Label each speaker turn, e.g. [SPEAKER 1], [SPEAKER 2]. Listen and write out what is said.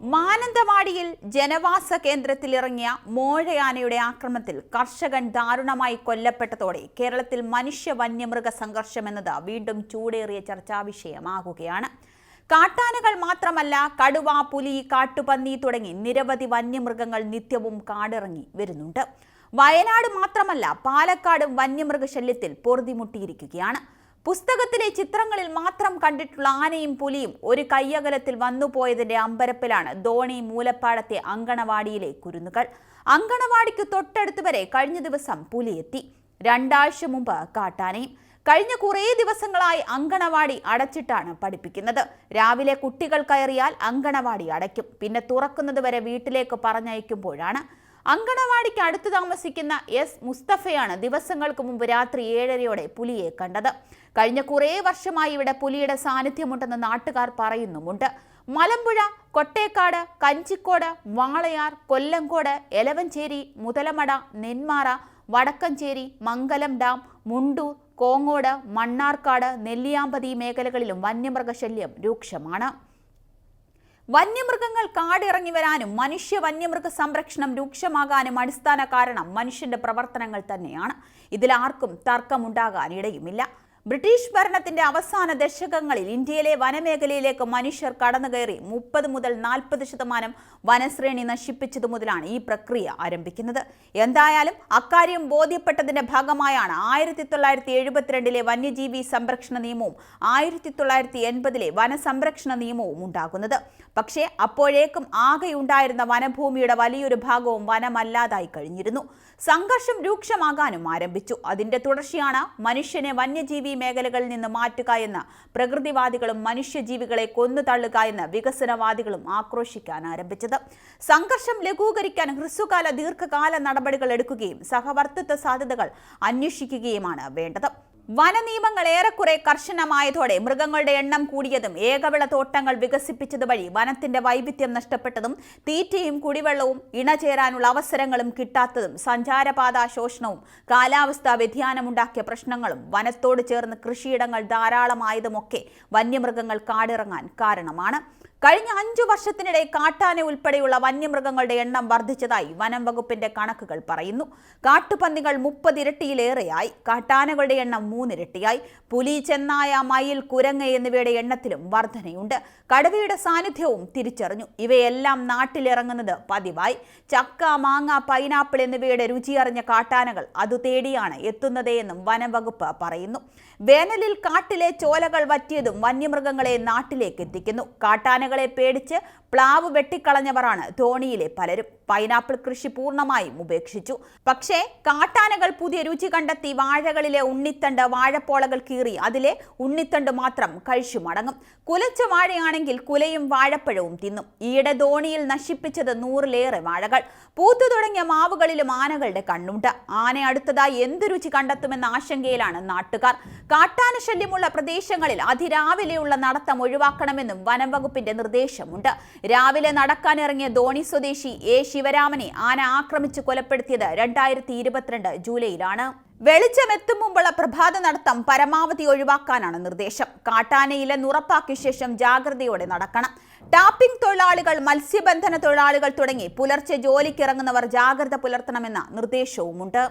[SPEAKER 1] മാനന്തവാടിയിൽ ജനവാസ കേന്ദ്രത്തിലിറങ്ങിയ മോഴയാനയുടെ ആക്രമണത്തിൽ കർഷകൻ ദാരുണമായി കൊല്ലപ്പെട്ടതോടെ കേരളത്തിൽ മനുഷ്യ വന്യമൃഗ സംഘർഷം എന്നത് വീണ്ടും ചൂടേറിയ ചർച്ചാ വിഷയമാകുകയാണ്. കാട്ടാനകൾ മാത്രമല്ല കടുവ പുലി കാട്ടുപന്നി തുടങ്ങി നിരവധി വന്യമൃഗങ്ങൾ നിത്യവും കാടിറങ്ങി വരുന്നുണ്ട്. വയനാട് മാത്രമല്ല പാലക്കാടും വന്യമൃഗശല്യത്തിൽ പൊറുതിമുട്ടിയിരിക്കുകയാണ്. പുസ്തകത്തിലെ ചിത്രങ്ങളിൽ മാത്രം കണ്ടിട്ടുള്ള ആനയും പുലിയും ഒരു കയ്യകലത്തിൽ വന്നുപോയതിന്റെ അമ്പരപ്പിലാണ് ധോണി മൂലപ്പാടത്തെ അങ്കണവാടിയിലെ കുരുന്നുകൾ. അങ്കണവാടിക്ക് തൊട്ടടുത്ത് വരെ കഴിഞ്ഞ ദിവസം പുലിയെത്തി. രണ്ടാഴ്ച മുമ്പ് കാട്ടാനയും കഴിഞ്ഞ കുറേ ദിവസങ്ങളായി അങ്കണവാടി അടച്ചിട്ടാണ് പഠിപ്പിക്കുന്നത്. രാവിലെ കുട്ടികൾ കയറിയാൽ അങ്കണവാടി അടയ്ക്കും. പിന്നെ തുറക്കുന്നത് വരെ വീട്ടിലേക്ക് പറഞ്ഞയക്കുമ്പോഴാണ് അങ്കണവാടിക്ക് അടുത്ത് താമസിക്കുന്ന എസ് മുസ്തഫയാണ് ദിവസങ്ങൾക്ക് മുമ്പ് രാത്രി ഏഴരയോടെ പുലിയെ കണ്ടത്. കഴിഞ്ഞ കുറേ വർഷമായി ഇവിടെ പുലിയുടെ സാന്നിധ്യമുണ്ടെന്ന് നാട്ടുകാർ പറയുന്നുമുണ്ട്. മലമ്പുഴ കൊട്ടേക്കാട് കഞ്ചിക്കോട് വാളയാർ കൊല്ലങ്കോട് എലവഞ്ചേരി മുതലമട നെന്മാറ വടക്കഞ്ചേരി മംഗലം ഡാം മുണ്ടൂർ കോങ്ങോട് മണ്ണാർക്കാട് നെല്ലിയാമ്പതി മേഖലകളിലും വന്യമൃഗശല്യം രൂക്ഷമാണ്. വന്യമൃഗങ്ങൾ കാടിറങ്ങി വരാനും മനുഷ്യ വന്യമൃഗ സംരക്ഷണം രൂക്ഷമാകാനും അടിസ്ഥാന കാരണം മനുഷ്യന്റെ പ്രവർത്തനങ്ങൾ തന്നെയാണ്. ഇതിൽ ആർക്കും തർക്കമുണ്ടാകാൻ ഇടയുമില്ല ബ്രിട്ടീഷ് ഭരണത്തിന്റെ അവസാന ദശകങ്ങളിൽ ഇന്ത്യയിലെ വനമേഖലയിലേക്ക് മനുഷ്യർ കടന്നുകയറി മുപ്പത് മുതൽ നാൽപ്പത് ശതമാനം വനശ്രേണി നശിപ്പിച്ചതു മുതലാണ് ഈ പ്രക്രിയ ആരംഭിക്കുന്നത്. എന്തായാലും അക്കാര്യം ബോധ്യപ്പെട്ടതിന്റെ ഭാഗമായാണ് ആയിരത്തി തൊള്ളായിരത്തി എഴുപത്തിരണ്ടിലെ വന്യജീവി സംരക്ഷണ നിയമവും ആയിരത്തി തൊള്ളായിരത്തി എൺപതിലെ വനസംരക്ഷണ നിയമവും ഉണ്ടാകുന്നത്. പക്ഷേ അപ്പോഴേക്കും ആകെയുണ്ടായിരുന്ന വനഭൂമിയുടെ വലിയൊരു ഭാഗവും വനമല്ലാതായി കഴിഞ്ഞിരുന്നു. സംഘർഷം രൂക്ഷമാകാനും ആരംഭിച്ചു. അതിന്റെ തുടർച്ചയാണ് മനുഷ്യനെ വന്യജീവി മേഖലകളിൽ നിന്ന് മാറ്റുക എന്ന് പ്രകൃതിവാദികളും മനുഷ്യജീവികളെ കൊന്നു തള്ളുക എന്ന് വികസനവാദികളും ആക്രോശിക്കാൻ ആരംഭിച്ചത്. സംഘർഷം ലഘൂകരിക്കാൻ ഹ്രസ്വകാല ദീർഘകാല നടപടികൾ എടുക്കുകയും സഹവർത്തിത്വ സാധ്യതകൾ അന്വേഷിക്കുകയുമാണ് വേണ്ടത്. വനനിയമങ്ങൾ ഏറെക്കുറെ കർശനമായതോടെ മൃഗങ്ങളുടെ എണ്ണം കൂടിയതും ഏകവിള തോട്ടങ്ങൾ വികസിപ്പിച്ചത് വഴി വനത്തിന്റെ വൈവിധ്യം നഷ്ടപ്പെട്ടതും തീറ്റയും കുടിവെള്ളവും ഇണചേരാനുള്ള അവസരങ്ങളും കിട്ടാത്തതും സഞ്ചാരപാത ശോഷണവും കാലാവസ്ഥാ വ്യതിയാനമുണ്ടാക്കിയ പ്രശ്നങ്ങളും വനത്തോട് ചേർന്ന് കൃഷിയിടങ്ങൾ ധാരാളമായതുമൊക്കെ വന്യമൃഗങ്ങൾ കാടിറങ്ങാൻ കാരണമാണ്. കഴിഞ്ഞ അഞ്ചു വർഷത്തിനിടെ കാട്ടാന ഉൾപ്പെടെയുള്ള വന്യമൃഗങ്ങളുടെ എണ്ണം വർദ്ധിച്ചതായി വനം വകുപ്പിന്റെ കണക്കുകൾ പറയുന്നു. കാട്ടുപന്നികൾ മുപ്പതിരട്ടിയിലേറെയായി. കാട്ടാനകളുടെ എണ്ണം മൂന്നിരട്ടിയായി. പുലി ചെന്നായ മയിൽ കുരങ്ങ് എന്നിവയുടെ എണ്ണത്തിലും വർധനയുണ്ട്. കടുവയുടെ സാന്നിധ്യവും തിരിച്ചറിഞ്ഞു. ഇവയെല്ലാം നാട്ടിലിറങ്ങുന്നത് പതിവായി. ചക്ക മാങ്ങ പൈനാപ്പിൾ എന്നിവയുടെ രുചിയറിഞ്ഞ കാട്ടാനകൾ അതു തേടിയാണ് എത്തുന്നതെന്നും വനംവകുപ്പ് പറയുന്നു. വേനലിൽ കാട്ടിലെ ചോലകൾ വറ്റിയതും വന്യമൃഗങ്ങളെ നാട്ടിലേക്ക് എത്തിക്കുന്നു. കാട്ടാനകളെ പേടിച്ച് പ്ലാവ് വെട്ടിക്കളഞ്ഞവരാണ് ധോണിയിലെ പലരും. പൈനാപ്പിൾ കൃഷി പൂർണമായും ഉപേക്ഷിച്ചു. പക്ഷേ കാട്ടാനകൾ പുതിയ രുചി കണ്ടെത്തി വാഴകളിലെ ഉണ്ണിത്തണ്ട് വാഴപ്പോളകൾ കീറി അതിലെ ഉണ്ണിത്തണ്ട് മാത്രം കഴിച്ചു മടങ്ങും. കുലച്ച വാഴയാണെങ്കിൽ കുലയും വാഴപ്പഴവും തിന്നും. ഈയിടെ ധോണിയിൽ നശിപ്പിച്ചത് നൂറിലേറെ വാഴകൾ. പൂത്തു തുടങ്ങിയ മാവുകളിലും ആനകളുടെ കണ്ണുണ്ട്. ആന അടുത്തതായി എന്ത് രുചി കണ്ടെത്തുമെന്ന ആശങ്കയിലാണ് നാട്ടുകാർ. കാട്ടാന ശല്യമുള്ള പ്രദേശങ്ങളിൽ അതിരാവിലെയുള്ള നടത്തം ഒഴിവാക്കണമെന്നും വനം വകുപ്പിന്റെ നിർദ്ദേശമുണ്ട്. രാവിലെ നടക്കാനിറങ്ങിയ ധോണി സ്വദേശി എ ശിവരാമനെ ആന ആക്രമിച്ച് കൊലപ്പെടുത്തിയത് രണ്ടായിരത്തി ഇരുപത്തിരണ്ട് ജൂലൈയിലാണ്. വെളിച്ചമെത്തും മുമ്പുള്ള പ്രഭാത നടത്തം പരമാവധി ഒഴിവാക്കാനാണ് നിർദ്ദേശം. കാട്ടാനയിലെന്ന് ഉറപ്പാക്കിയ ശേഷം ജാഗ്രതയോടെ നടക്കണം. ടാപ്പിംഗ് തൊഴിലാളികൾ മത്സ്യബന്ധന തൊഴിലാളികൾ തുടങ്ങി പുലർച്ചെ ജോലിക്കിറങ്ങുന്നവർ ജാഗ്രത പുലർത്തണമെന്ന നിർദ്ദേശവുമുണ്ട്.